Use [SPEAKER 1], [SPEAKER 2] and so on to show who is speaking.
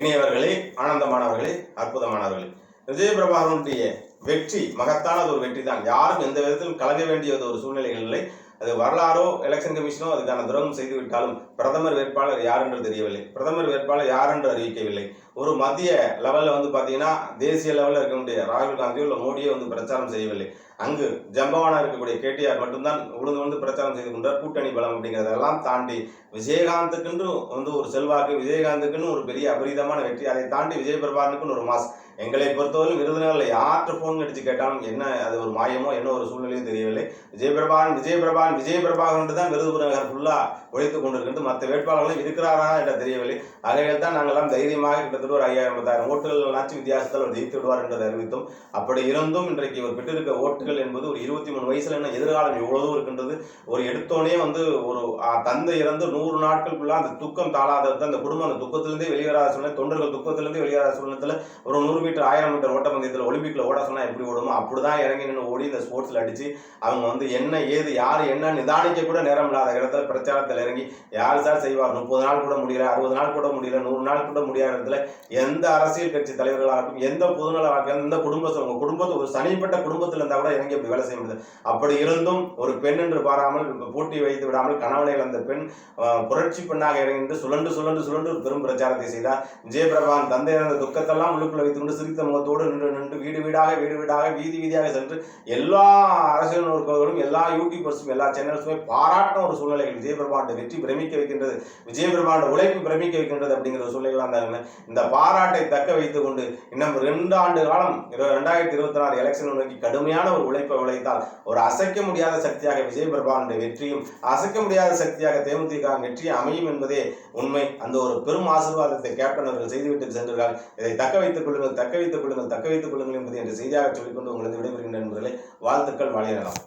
[SPEAKER 1] இனியவர்களே ஆனந்தமானவர்களே அற்புதமானவர்களே. விஜயபிரபாகரனுடைய வெற்றி மகத்தானது ஒரு வெற்றி தான் யாரும் எந்த விதத்திலும் கலங்க வேண்டியது ஒரு சூழ்நிலைகள் இல்லை. அது வரலாறோ எலெக்ஷன் கமிஷனோ அதுக்கான துரோகம் செய்துவிட்டாலும் பிரதமர் வேட்பாளர் யார் என்று தெரியவில்லை. பிரதமர் வேட்பாளர் யார் என்று அறிவிக்கவில்லை. ஒரு மத்திய லெவலில் வந்து பார்த்தீங்கன்னா தேசிய லெவலில் இருக்கக்கூடிய ராகுல் காந்தியோ இல்லை மோடியோ வந்து பிரச்சாரம் செய்யவில்லை. அங்கு ஜம்பவானா இருக்கக்கூடிய கேடிஆர் மட்டும்தான் உழுந்து வந்து பிரச்சாரம் செய்து கொண்டார். கூட்டணி பலம் அப்படிங்கிறதெல்லாம் தாண்டி விஜயகாந்துக்குன்னு வந்து ஒரு செல்வாக்கு விஜயகாந்துக்குன்னு ஒரு பெரிய அபரிதமான வெற்றி அதை தாண்டி விஜய் பிரபாகரனுக்குன்னு ஒரு மாஸ். எங்களை பொறுத்தவரையும் விருதுநகரில் யார்கிட்ட ஃபோன் அடித்து கேட்டாலும் என்ன அது ஒரு மாயமோ என்ன ஒரு சூழ்நிலையும் தெரியவில்லை. விஜய் பிரபாகரன் விஜய் பிரபாகரன் விஜய் பிரபாகரன் தான் விருதுநகர் ஃபுல்லாக ஒழித்துக் கொண்டிருக்கிறது. மற்ற வேட்பாளர்களும் இருக்கிறாரா என்ற தெரியவில்லை. ஆகவே தான் நாங்கள்லாம் தைரியமாக கிட்டத்தட்ட ஒரு ஐயாயிரம் பத்தாயிரம் ஓட்டுகள் நாச்சு வித்தியாசத்தில் அவர் ஜெயித்து விடுவார் என்று அறிவித்தோம். அப்படி இருந்தும் இன்றைக்கு இவர் பெற்றிருக்க ஓட்டு ஓட்டுகள் என்பது ஒரு இருபத்தி மூணு வயசுல என்ன எதிர்காலம் எவ்வளவு இருக்கின்றது? ஒரு எடுத்தோடனே வந்து ஒரு தந்தை இறந்து நூறு நாட்களுக்குள்ள அந்த துக்கம் தாளாதது அந்த குடும்பம் அந்த துக்கத்திலிருந்தே வெளியேறாத சூழ்நிலை தொண்டர்கள் துக்கத்திலிருந்தே வெளியேறாத சூழ்நிலத்தில் ஒரு நூறு மீட்டர் ஆயிரம் மீட்டர் ஓட்டப்பந்தயத்தில் ஒலிம்பிக்ல ஓட சொன்னா எப்படி ஓடுமோ அப்படிதான் இறங்கி நின்று ஓடி இந்த ஸ்போர்ட்ஸ்ல அடிச்சு அவங்க வந்து என்ன ஏது யார் என்ன நிதானிக்க கூட நேரம் இல்லாத இடத்துல பிரச்சாரத்தில் இறங்கி யார் சார் செய்வார்? முப்பது நாள் கூட முடியல அறுபது நாள் கூட முடியல நூறு நாள் கூட முடியாத இடத்துல எந்த அரசியல் கட்சி தலைவர்களாகட்டும் எந்த பொதுநல எந்த குடும்பத்தை உங்க குடும்பத்தை ஒரு சனிப்பட்ட குடும்பத்தில் இருந்தால் கூட இறங்கி அப்படி வேலை செய்ய முடியாது? அப்படி இருந்தும் ஒரு பெண் என்று பாராமல் போட்டி வைத்து விடாமல் கணவனை இழந்த பெண் புரட்சி பெண்ணாக இறங்கிட்டு சுழண்டு சுழண்டு சுழண்டு பெரும் பிரச்சாரத்தை செய்தார். ஜெயபிரபான் தந்தை இறந்த துக்கத்தெல்லாம் உள்ளுக்குள்ள வைத்துக்கொண்டு சிரித்த முகத்தோடு நின்று நின்று வீடு வீடாக வீடு வீடாக வீதி வீதியாக சென்று எல்லா அரசியல் நோக்கங்களும் எல்லா யூடியூபர்ஸும் எல்லா சேனல்ஸுமே பாராட்டின ஒரு சூழ்நிலைகள் விஜயபிரபாண்ட வெற்றி பிரமிக்க வைக்கின்றது. விஜயபிரபாண்ட உழைப்பு பிரமிக்க வைக்கின்றது அப்படிங்கிற ஒரு சூழ்நிலைகள் இருந்தாங்க இந்த பாராட்டை தக்க வைத்துக் கொண்டு இன்னும் ரெண்டு ஆண்டு காலம் இரண்டாயிரத்தி இருபத்தி நாலு எலெக்ஷன் நோக்கி கடுமையான ஒரு உழைப்பை உழைத்தால் ஒரு அசைக்க முடியாத சக்தியாக விஜயபிரபானுடைய வெற்றியும் அசைக்க முடியாத சக்தியாக தேமுதிக வெற்றியும் அமையும் என்பதே உண்மை. அந்த ஒரு பெரும் ஆசீர்வாதத்தை கேப்டன் அவர்கள் செய்துவிட்டு சென்றார்கள். இதை தக்க வைத்துக் கொள்ளுங்கள் தக்க வைத்துக் கொள்ளுங்கள் தக்க வைத்துக் கொள்ளுங்கள் என்பது என்று செய்தியாக சொல்லிக்கொண்டு உங்களது விடைபெறுகின்ற என்பதிலே வாழ்த்துக்கள் வாழியலாம்